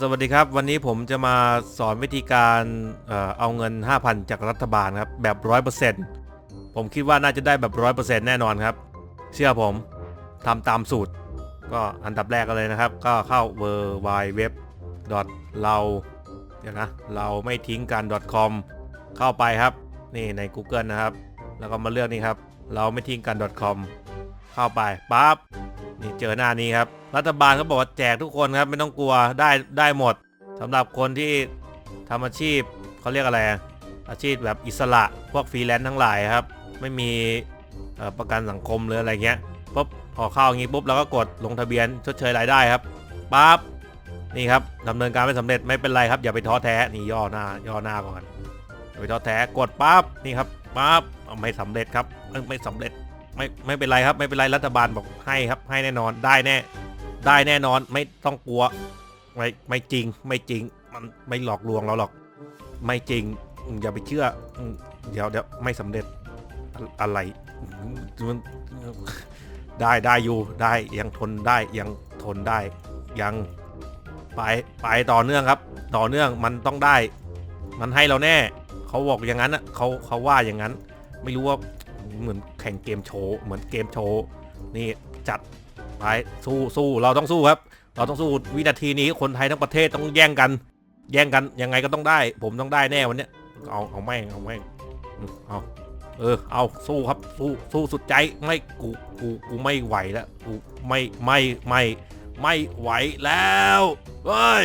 สวัสดีครับวันนี้ผมจะมาสอนวิธีการเออเอาเงิน 5,000 จากรัฐบาลครับแบบ 100%ผมคิดว่าน่าจะได้แบบ 100%แน่นอนครับ เชื่อผมทำตามสูตร ก็อันดับแรกเลยนะครับ ก็เข้า w w w เราเดี๋ยวนะเราไม่ทิ้งกัน .com เข้าไปครับ นี่ใน Google นะครับ แล้วก็มาเลือกนี่ครับ เราไม่ทิ้งกัน .com เข้าไปปั๊บ นี่เจอหน้านี้ครับ รัฐบาลเขาบอกว่าแจกทุกคนครับไม่ต้องกลัวได้ได้หมดสำหรับคนที่ทำอาชีพเขาเรียกอะไร อาชีพแบบอิสระพวกฟรีแลนซ์ทั้งหลายครับ ไม่มีประกันสังคมหรืออะไรเงี้ยปุ๊บพอเข้าอย่างงี้ปุ๊บเราก็กดลงทะเบียนชดเชยรายได้ครับปั๊บนี่ครับดำเนินการไม่สำเร็จไม่เป็นไรครับอย่าไปท้อแท้นี่ย่อหน้าย่อหน้าก่อนอย่าไปท้อแท้กดปั๊บนี่ครับปั๊บไม่สำเร็จครับไม่สำเร็จ ไม่ไม่เป็นไรครับไม่เป็นไรรัฐบาลบอกให้ครับให้แน่นอนได้แน่ ได้แน่นอนไม่ต้องกลัวไม่ไม่จริงไม่จริงมันไม่หลอกลวงเราหรอก ไม่จริงอย่าไปเชื่อเดี๋ยวเดี๋ยวไม่สำเร็จอะไรมันได้ได้อยู่ได้ยังทนได้ยังทนได้ยังไปไปต่อเนื่องครับ ต่อเนื่องมันต้องได้ มันให้เราแน่ เขาบอกอย่างนั้นอะเขาเขาว่าอย่างนั้น ไม่รู้ว่า เหมือนแข่งเกมโชว์เหมือนเกมโชว์นี่จัดไปสู้สู้เราต้องสู้ครับ เราต้องสู้วินาทีนี้คนไทยทั้งประเทศต้องแย่งกัน แย่งกันยังไงก็ต้องได้ ผมต้องได้แน่วันเนี้ยเอาเอาแม่งเอาแม่งเอาเออเอาสู้ครับสู้สู้สุดใจไม่กูกูกูไม่ไหวแล้วกูไม่ไม่ไม่ไม่ไหวแล้วเฮ้ย